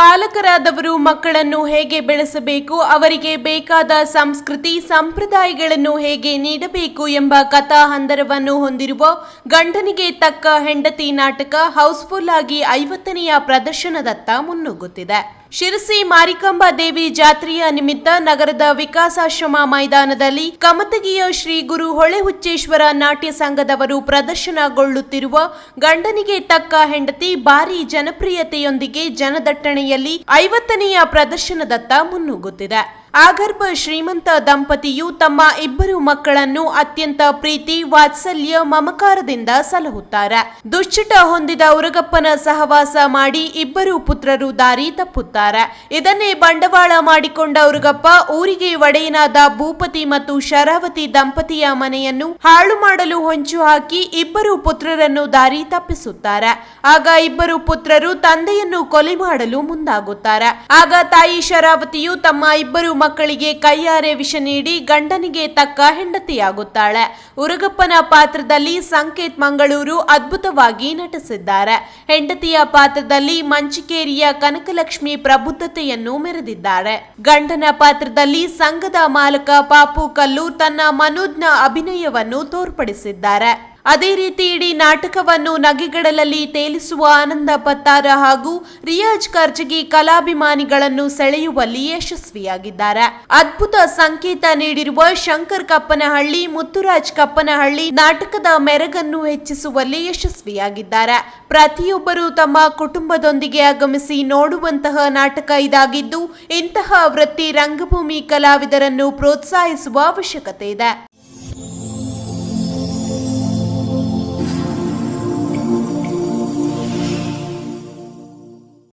ಪಾಲಕರಾದವರು ಮಕ್ಕಳನ್ನು ಹೇಗೆ ಬೆಳೆಸಬೇಕು, ಅವರಿಗೆ ಬೇಕಾದ ಸಂಸ್ಕೃತಿ, ಸಂಪ್ರದಾಯಗಳನ್ನು ಹೇಗೆ ನೀಡಬೇಕು ಎಂಬ ಕಥಾ ಹಂದರವನ್ನು ಹೊಂದಿರುವ ಗಂಡನಿಗೆ ತಕ್ಕ ಹೆಂಡತಿ ನಾಟಕ ಹೌಸ್ಫುಲ್ ಆಗಿ ಐವತ್ತನೆಯ ಪ್ರದರ್ಶನದತ್ತ ಮುನ್ನುಗ್ಗುತ್ತಿದೆ. ಶಿರಸಿ ಮಾರಿಕಾಂಬಾ ದೇವಿ ಜಾತ್ರೆಯ ನಿಮಿತ್ತ ನಗರದ ವಿಕಾಸಾಶ್ರಮ ಮೈದಾನದಲ್ಲಿ ಕಮತಗಿಯ ಶ್ರೀ ಗುರು ಹೊಳೆಹುಚ್ಚೇಶ್ವರ ನಾಟ್ಯ ಸಂಘದವರು ಪ್ರದರ್ಶನಗೊಳ್ಳುತ್ತಿರುವ ಗಂಡನಿಗೆ ತಕ್ಕ ಹೆಂಡತಿ ಭಾರಿ ಜನಪ್ರಿಯತೆಯೊಂದಿಗೆ ಜನದಟ್ಟಣೆಯಲ್ಲಿ ಐವತ್ತನೆಯ ಪ್ರದರ್ಶನದತ್ತ ಮುನ್ನುಗ್ಗುತ್ತಿದೆ. ಆಗರ್ಭ ಶ್ರೀಮಂತ ದಂಪತಿಯು ತಮ್ಮ ಇಬ್ಬರು ಮಕ್ಕಳನ್ನು ಅತ್ಯಂತ ಪ್ರೀತಿ, ವಾತ್ಸಲ್ಯ, ಮಮಕಾರದಿಂದ ಸಲಹುತ್ತಾರೆ. ದುಶ್ಚಟ ಹೊಂದಿದ ಉರಗಪ್ಪನ ಸಹವಾಸ ಮಾಡಿ ಇಬ್ಬರು ಪುತ್ರರು ದಾರಿ ತಪ್ಪುತ್ತಾರೆ. ಇದನ್ನೇ ಬಂಡವಾಳ ಮಾಡಿಕೊಂಡ ಉರುಗಪ್ಪ ಊರಿಗೆ ಒಡೆಯನಾದ ಭೂಪತಿ ಮತ್ತು ಶರಾವತಿ ದಂಪತಿಯ ಮನೆಯನ್ನು ಹಾಳು ಮಾಡಲು ಹೊಂಚು ಹಾಕಿ ಇಬ್ಬರು ಪುತ್ರರನ್ನು ದಾರಿ ತಪ್ಪಿಸುತ್ತಾರೆ. ಆಗ ಇಬ್ಬರು ಪುತ್ರರು ತಂದೆಯನ್ನು ಕೊಲೆ ಮಾಡಲು ಮುಂದಾಗುತ್ತಾರೆ. ಆಗ ತಾಯಿ ಶರಾವತಿಯು ತಮ್ಮ ಇಬ್ಬರು ಮಕ್ಕಳಿಗೆ ಕೈಯಾರೆ ವಿಷ ನೀಡಿ ಗಂಡನಿಗೆ ತಕ್ಕ ಹೆಂಡತಿಯಾಗುತ್ತಾಳೆ. ಉರಗಪ್ಪನ ಪಾತ್ರದಲ್ಲಿ ಸಂಕೇತ್ ಮಂಗಳೂರು ಅದ್ಭುತವಾಗಿ ನಟಿಸಿದ್ದಾರೆ. ಹೆಂಡತಿಯ ಪಾತ್ರದಲ್ಲಿ ಮಂಚಿಕೇರಿಯ ಕನಕಲಕ್ಷ್ಮಿ ಪ್ರಬುದ್ಧತೆಯನ್ನು ಮೆರೆದಿದ್ದಾರೆ. ಗಂಡನ ಪಾತ್ರದಲ್ಲಿ ಸಂಘದ ಮಾಲಕ ಪಾಪು ಕಲ್ಲು ತನ್ನ ಮನೋಜ್ಞ ಅಭಿನಯವನ್ನು ತೋರ್ಪಡಿಸಿದ್ದಾರೆ. ಅದೇ ರೀತಿ ಇಡೀ ನಾಟಕವನ್ನು ನಗೆಗಡಲಲ್ಲಿ ತೇಲಿಸುವ ಆನಂದ ಪತ್ತಾರ ಹಾಗೂ ರಿಯಾಜ್ ಕರ್ಜಗಿ ಕಲಾಭಿಮಾನಿಗಳನ್ನು ಸೆಳೆಯುವಲ್ಲಿ ಯಶಸ್ವಿಯಾಗಿದ್ದಾರೆ. ಅದ್ಭುತ ಸಂಕೇತ ನೀಡಿರುವ ಶಂಕರ್ ಕಪ್ಪನಹಳ್ಳಿ, ಮುತ್ತುರಾಜ್ ಕಪ್ಪನಹಳ್ಳಿ ನಾಟಕದ ಮೆರಗನ್ನು ಹೆಚ್ಚಿಸುವಲ್ಲಿ ಯಶಸ್ವಿಯಾಗಿದ್ದಾರೆ. ಪ್ರತಿಯೊಬ್ಬರು ತಮ್ಮ ಕುಟುಂಬದೊಂದಿಗೆ ಆಗಮಿಸಿ ನೋಡುವಂತಹ ನಾಟಕ ಇದಾಗಿದ್ದು, ಇಂತಹ ವೃತ್ತಿ ರಂಗಭೂಮಿ ಕಲಾವಿದರನ್ನು ಪ್ರೋತ್ಸಾಹಿಸುವ ಅವಶ್ಯಕತೆ ಇದೆ.